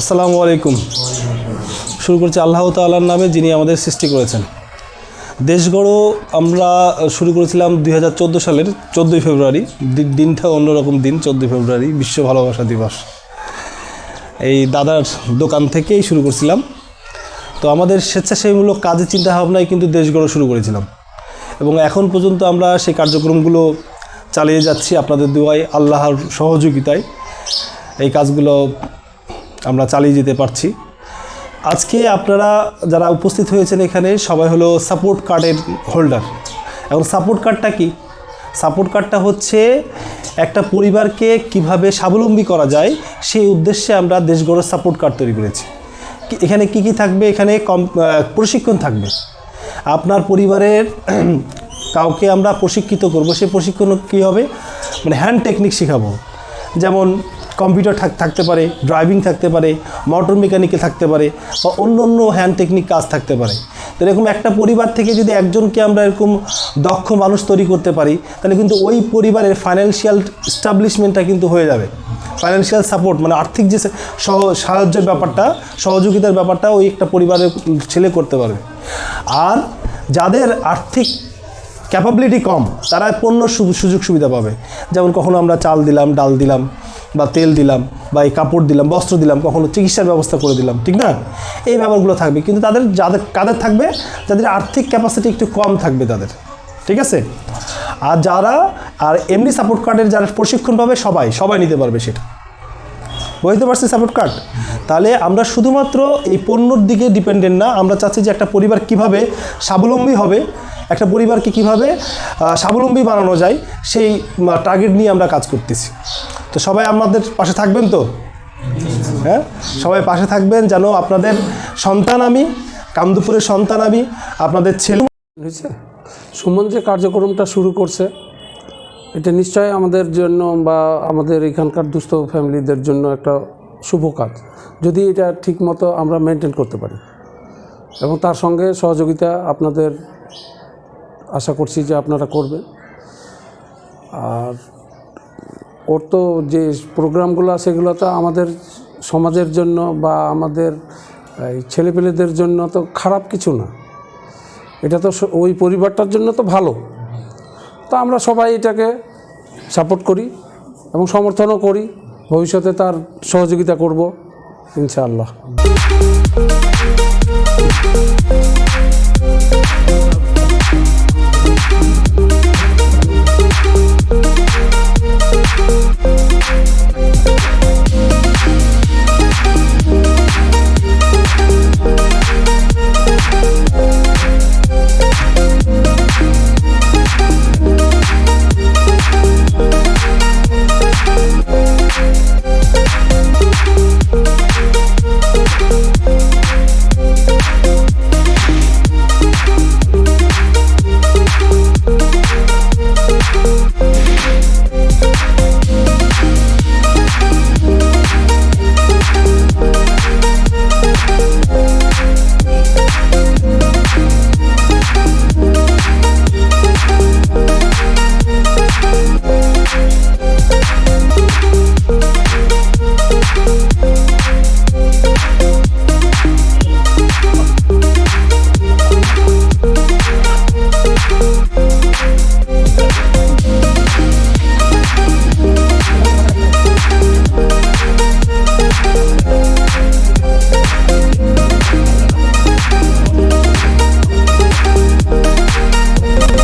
আসসালামু আলাইকুম। শুরু করছি আল্লাহ তাল্লার নামে যিনি আমাদের সৃষ্টি করেছেন। দেশ গড়ো আমরা শুরু করেছিলাম দুই হাজার চোদ্দ সালের চোদ্দোই ফেব্রুয়ারি দিনটা অন্যরকম দিন, চোদ্দোই ফেব্রুয়ারি, বিশ্ব ভালোবাসা দিবস। এই দাদার দোকান থেকেই শুরু করছিলাম। তো আমাদের স্বেচ্ছাসেবীমূলক কাজের চিন্তা ভাবনায় কিন্তু দেশগড়ো শুরু করেছিলাম। এবং এখন পর্যন্ত আমরা সেই কার্যক্রমগুলো চালিয়ে যাচ্ছি আপনাদের দুয়ায়, আল্লাহর সহযোগিতায়। এই কাজগুলো আমরা চালিয়ে যেতে পারছি। আজকে আপনারা যারা উপস্থিত হয়েছেন এখানে সবাই হলো সাপোর্ট কার্ডের হোল্ডার এখন সাপোর্ট কার্ডটা কি? সাপোর্ট কার্ডটা হচ্ছে একটা পরিবারকে কীভাবে স্বাবলম্বী করা যায়, সেই উদ্দেশ্যে আমরা দেশগড়ের সাপোর্ট কার্ড তৈরি করেছি। এখানে কি কি থাকবে? এখানে কম প্রশিক্ষণ থাকবে। আপনার পরিবারের কাউকে আমরা প্রশিক্ষিত করব, সেই প্রশিক্ষণ কী হবে? মানে হ্যান্ড টেকনিক শেখাবো। যেমন কম্পিউটার থাকতে পারে, ড্রাইভিং থাকতে পারে, মোটর মেকানিকে থাকতে পারে বা অন্য অন্য হ্যান্ড টেকনিক কাজ থাকতে পারে। তো এরকম একটা পরিবার থেকে যদি একজনকে আমরা এরকম দক্ষ মানুষ তৈরি করতে পারি, তাহলে কিন্তু ওই পরিবারের ফাইন্যান্সিয়াল স্টাবলিশমেন্টটা কিন্তু হয়ে যাবে। ফাইন্যান্সিয়াল সাপোর্ট মানে আর্থিক যে সহ সাহায্যের ব্যাপারটা, সহযোগিতার ব্যাপারটা ওই একটা পরিবারের ছেলে করতে পারবে। আর যাদের আর্থিক ক্যাপাবিলিটি কম, তারা পণ্য সুযোগ সুবিধা পাবে। যেমন কখনো আমরা চাল দিলাম, ডাল দিলাম বা তেল দিলাম বা এই কাপড় দিলাম বস্ত্র দিলাম, কখনো চিকিৎসার ব্যবস্থা করে দিলাম, ঠিক না? এই ব্যাপারগুলো থাকবে। কিন্তু তাদের যাদের, কাদের থাকবে? যাদের আর্থিক ক্যাপাসিটি একটু কম থাকবে তাদের, ঠিক আছে? আর যারা, আর এমনি সাপোর্ট কার্ডের যারা প্রশিক্ষণ পাবে, সবাই সবাই নিতে পারবে সেটা। বুঝতে পারছি সাপোর্ট কার্ড তাহলে আমরা শুধুমাত্র এই পণ্যর দিকে ডিপেন্ডেন্ট না, আমরা চাচ্ছি যে একটা পরিবার কীভাবে স্বাবলম্বী হবে, একটা পরিবারকে কীভাবে স্বাবলম্বী বানানো যায়, সেই টার্গেট নিয়ে আমরা কাজ করতেছি। তো সবাই আমাদের পাশে থাকবেন তো? হ্যাঁ? সবাই পাশে থাকবেন যেন আপনাদের সন্তান আমি, কামদুপুরের সন্তান আমি, আপনাদের ছেলে হয়েছে? সুমন যে কার্যক্রমটা শুরু করছে, এটা নিশ্চয়ই আমাদের জন্য বা আমাদের এখানকার দুস্থ ফ্যামিলিদের জন্য একটা শুভ কাজ, যদি এটা ঠিকমতো আমরা মেনটেন করতে পারি। এবং তার সঙ্গে সহযোগিতা আপনাদের আশা করছি যে আপনারা করবেন। আর ওর তো যে প্রোগ্রামগুলো সেগুলো তো আমাদের সমাজের জন্য বা আমাদের, এই ছেলেপেলেদের জন্য তো খারাপ কিছু না। এটা তো ওই পরিবারটার জন্য তো ভালো। তো আমরা সবাই এটাকে সাপোর্ট করি এবং সমর্থনও করি। ভবিষ্যতে তার সহযোগিতা করব, ইনশাআল্লাহ।